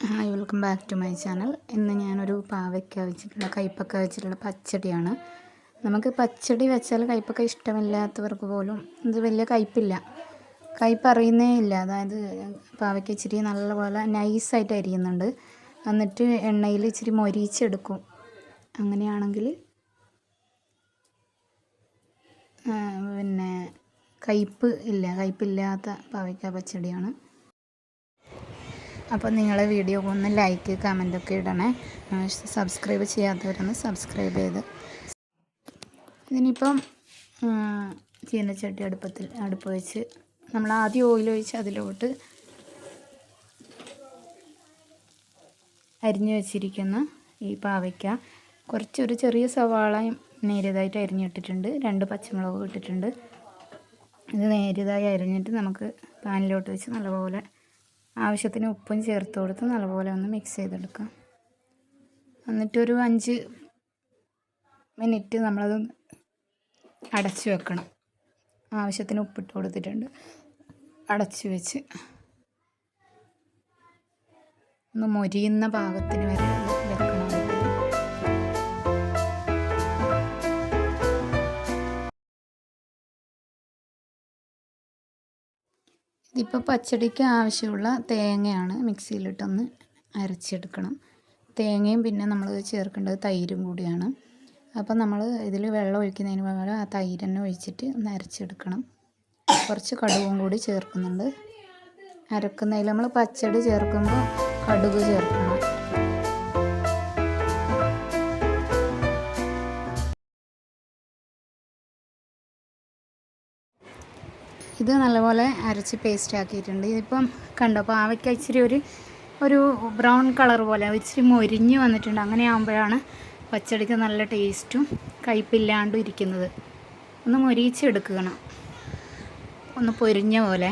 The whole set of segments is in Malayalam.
Hi welcome back to my channel ഇന്ന് ഞാനൊരു പാവയ്ക്ക വെച്ചിട്ടുള്ള കയ്പ്പൊക്കെ വെച്ചിട്ടുള്ള പച്ചടിയാണ്. നമുക്ക് പച്ചടി വെച്ചാൽ കയ്പ്പൊക്കെ ഇഷ്ടമില്ലാത്തവർക്ക് പോലും ഇത് വലിയ കയ്പ്പില്ല കയ്പ്പ് അറിയുന്നേ ഇല്ല. അതായത് പാവയ്ക്ക ഇച്ചിരി നല്ലപോലെ നൈസായിട്ട് അരിയുന്നുണ്ട്. എന്നിട്ട് എണ്ണയിൽ ഇച്ചിരി മൊരിച്ചെടുക്കും. അങ്ങനെയാണെങ്കിൽ പിന്നെ കയ്പ്പ് ഇല്ല. കയ്പ്പില്ലാത്ത പാവയ്ക്ക പച്ചടിയാണ്. അപ്പോൾ നിങ്ങൾ വീഡിയോ ഒന്ന് ലൈക്ക് കമന്റൊക്കെ ഇടണേ. സബ്സ്ക്രൈബ് ചെയ്യാത്തവരൊന്ന് സബ്സ്ക്രൈബ് ചെയ്ത്. ഇതിനിപ്പം ചീനച്ചട്ടി അടുപ്പത്തിൽ അടുപ്പ് വെച്ച് നമ്മൾ ആദ്യം ഓയിൽ ഒഴിച്ച് അതിലോട്ട് അരിഞ്ഞു വെച്ചിരിക്കുന്ന ഈ പാവയ്ക്ക. കുറച്ചൊരു ചെറിയ സവാളയും നേരിയതായിട്ട് അരിഞ്ഞിട്ടിട്ടുണ്ട്. രണ്ട് പച്ചമുളകും ഇട്ടിട്ടുണ്ട്. ഇത് നേരിയതായി അരിഞ്ഞിട്ട് നമുക്ക് പാനിലോട്ട് വെച്ച് നല്ലപോലെ ആവശ്യത്തിന് ഉപ്പും ചേർത്ത് കൊടുത്ത് നല്ലപോലെ ഒന്ന് മിക്സ് ചെയ്തെടുക്കാം. എന്നിട്ടൊരു അഞ്ച് മിനിറ്റ് നമ്മളത് അടച്ച് വെക്കണം. ആവശ്യത്തിന് ഉപ്പിട്ട് കൊടുത്തിട്ടുണ്ട്. അടച്ച് വെച്ച് ഒന്ന് മൊരിയുന്ന പാകത്തിന് വരെ ഇതിപ്പോൾ പച്ചടിക്ക് ആവശ്യമുള്ള തേങ്ങയാണ് മിക്സിയിലിട്ടൊന്ന് അരച്ചെടുക്കണം. തേങ്ങയും പിന്നെ നമ്മൾ ചേർക്കേണ്ടത് തൈരും കൂടിയാണ്. അപ്പോൾ നമ്മൾ ഇതിൽ വെള്ളം ഒഴിക്കുന്നതിന് പകരം ആ തൈര് തന്നെ ഒഴിച്ചിട്ട് ഒന്ന് അരച്ചെടുക്കണം. കുറച്ച് കടുകും കൂടി ചേർക്കുന്നുണ്ട്. അരക്കുന്നതിൽ നമ്മൾ പച്ചടി ചേർക്കുമ്പോൾ കടുക് ചേർക്കണം. ഇത് നല്ലപോലെ അരച്ച് പേസ്റ്റ് ആക്കിയിട്ടുണ്ട്. ഇതിപ്പം കണ്ടോ പാവയ്ക്ക ഇച്ചിരി ഒരു ഒരു ബ്രൗൺ കളർ പോലെ ഇച്ചിരി മൊരിഞ്ഞ് വന്നിട്ടുണ്ട്. അങ്ങനെ ആകുമ്പോഴാണ് പച്ചടിക്ക് നല്ല ടേസ്റ്റും കയ്പില്ലാണ്ടും ഇരിക്കുന്നത്. ഒന്ന് മൊരിച്ചെടുക്കണം ഒന്ന് പൊരിഞ്ഞ പോലെ.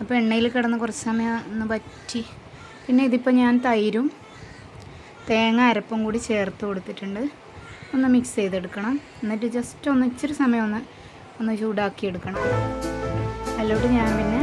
അപ്പോൾ എണ്ണയിൽ കിടന്ന് കുറച്ച് സമയം ഒന്ന് പറ്റി പിന്നെ ഇതിപ്പോൾ ഞാൻ തൈരും തേങ്ങ അരപ്പും കൂടി ചേർത്ത് കൊടുത്തിട്ടുണ്ട്. ഒന്ന് മിക്സ് ചെയ്തെടുക്കണം. എന്നിട്ട് ജസ്റ്റ് ഒന്ന് ഇച്ചിരി സമയം ഒന്ന് ഒന്ന് ചൂടാക്കി എടുക്കണം അതിലോട്ട് ഞാൻ പിന്നെ